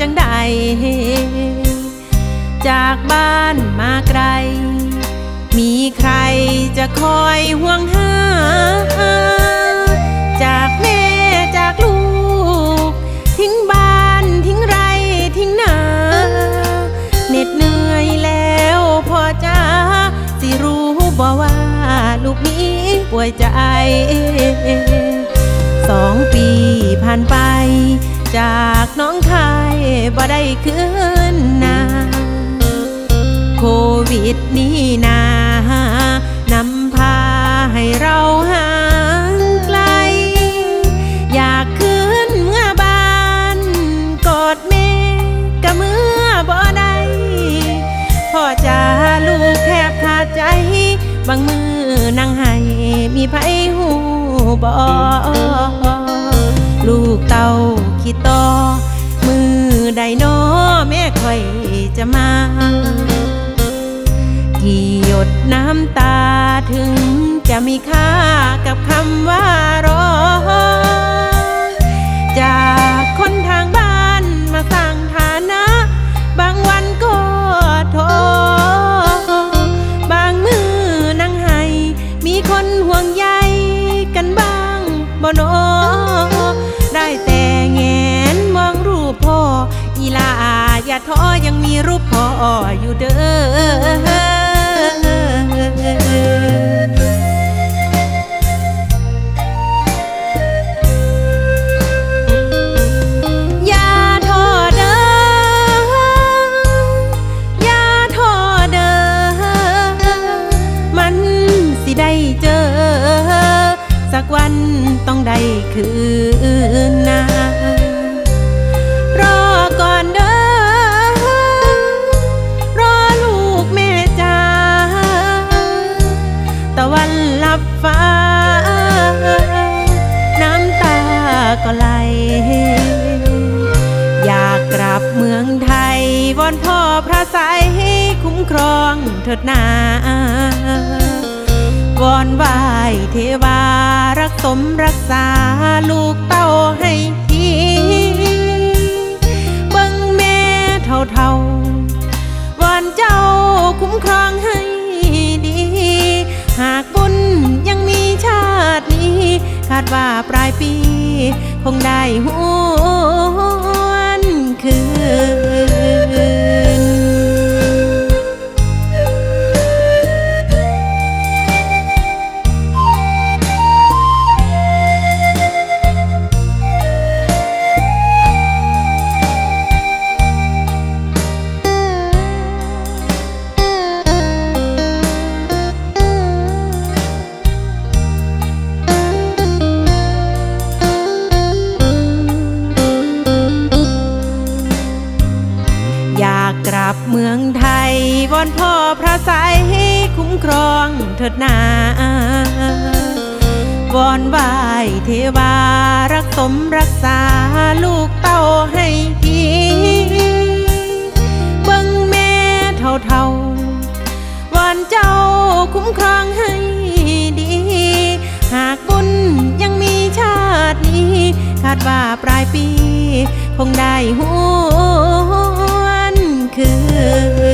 จังใด จากบ้านมาไกล มีใครจะคอยห่วงหา จากแม่จากลูก ทิ้งบ้านทิ้งไรทิ้งนาเหน็ดเหนื่อยแล้วพอจ้าสิรู้บ่ว่าลูกนี้ป่วยใจสองปีผ่านไปจาก ได้คืนนาโควิดนี่นานำพาให้เราห่างไกล อยากคืนเมื่อบานกอดแม่กะเมื่อบ่ได้พ่อจะลูกแทบขาดใจ บางมือนั่งให้มีไผหูบ่ลูกเต้าคิดต่อ นอแม่ค่อยจะมา กี่หยดน้ำตาถึงจะมีค่ากับคำว่ารอจาก อย่าท้อยังมีรูปพ่ออยู่เด้ออย่าท้อเด้ออย่าท้อเด้อมันสิได้เจอสักวันต้องได้คืนนะรอ วอนพ่อพระใสยให้คุ้มครองเถิดนาวอนไหวเทวารักสมรักษาลูกเต้าให้ทีเบิ่งแม่เท่าเท่าๆวอนเจ้าคุ้มครองให้ดี หากบุญยังมีชาตินี้ คาดว่าปลายปี คงได้หวนคืน อยากกลับเมืองไทยวอนพ่อพระใสยให้คุ้มครองเถิดนาวอนไหวเทวารักสมรักษาลูกเต้าให้ดีเบิ่งแม่เท่าเท่าวอนเจ้าคุ้มครองให้ดี หากบุญยังมีชาตินี้ คาดว่าปลายปี คงได้หวน คืน